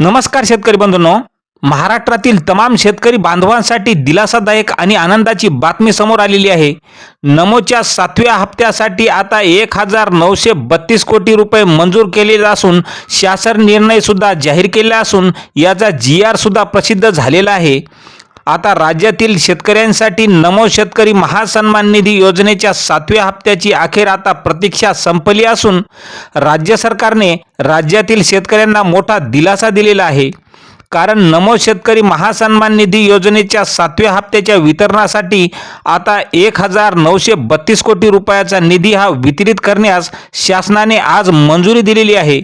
नमस्कार शेतकरी बंधूंनो. महाराष्ट्रातील तमाम शेतकरी बांधवांसाठी दिलासादायक आणि आनंदाची बातमी समोर आलेली आहे. नमोच्या सातव्या हप्त्यासाठी आता एक हजार नऊशे बत्तीस कोटी रुपये मंजूर केलेले असून शासन निर्णयसुद्धा जाहीर केला असून याचा जी आरसुद्धा प्रसिद्ध झालेला आहे. आता राज्यातील शेतकऱ्यांसाठी नमो शेतकरी महासन्मान निधी योजनेच्या सातव्या हप्त्याची अखेर आता प्रतीक्षा संपली असून राज्य सरकारने राज्यातील शेतकऱ्यांना मोठा दिलासा दिलेला आहे. कारण नमो शेतकरी महासन्मान निधी योजनेच्या सातव्या हप्त्याच्या वितरणासाठी आता एक हजार नऊशे बत्तीस कोटी रुपयाचा निधी हा वितरित करण्यास शासनाने आज मंजुरी दिलेली आहे.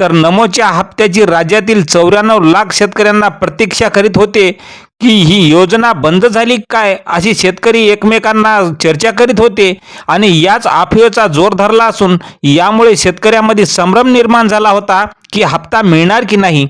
तर नमोच्या हप्त्याची राज्यातील चौऱ्याण्णव लाख शेतकऱ्यांना प्रतीक्षा करीत होते. की ही योजना बंद झाली काय? अशी शेतकरी एकमेकांना चर्चा करीत होते आणि याच अफवेचा जोर धरला असून यामुळे शेतकऱ्यामध्ये संभ्रम निर्माण झाला होता की हप्ता मिळणार की नाही.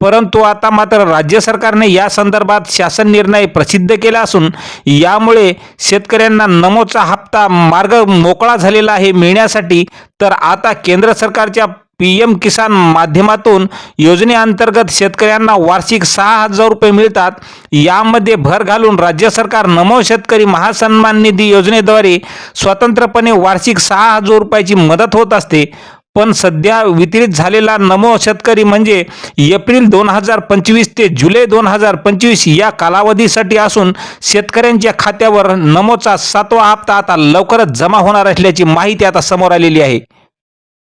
परंतु आता मात्र राज्य सरकारने या संदर्भात शासन निर्णय प्रसिद्ध केला असून यामुळे शेतकऱ्यांना नमोचा हप्ता मार्ग मोकळा झालेला आहे मिळण्यासाठी. तर आता केंद्र सरकारच्या पी एम किसान माध्यमातून योजनेअंतर्गत शेतकऱ्यांना वार्षिक सहा हजार रुपये मिळतात. यामध्ये भर घालून राज्य सरकार नमो शेतकरी महासन्मान निधी योजनेद्वारे स्वतंत्रपणे वार्षिक सहा हजार रुपयाची मदत होत असते. पण सध्या वितरित झालेला नमो शेतकरी म्हणजे एप्रिल दोन हजार पंचवीस ते जुलै दोन हजार पंचवीस या कालावधीसाठी असून शेतकऱ्यांच्या खात्यावर नमोचा सातवा हप्ता आता लवकरच जमा होणार असल्याची माहिती आता समोर आलेली आहे.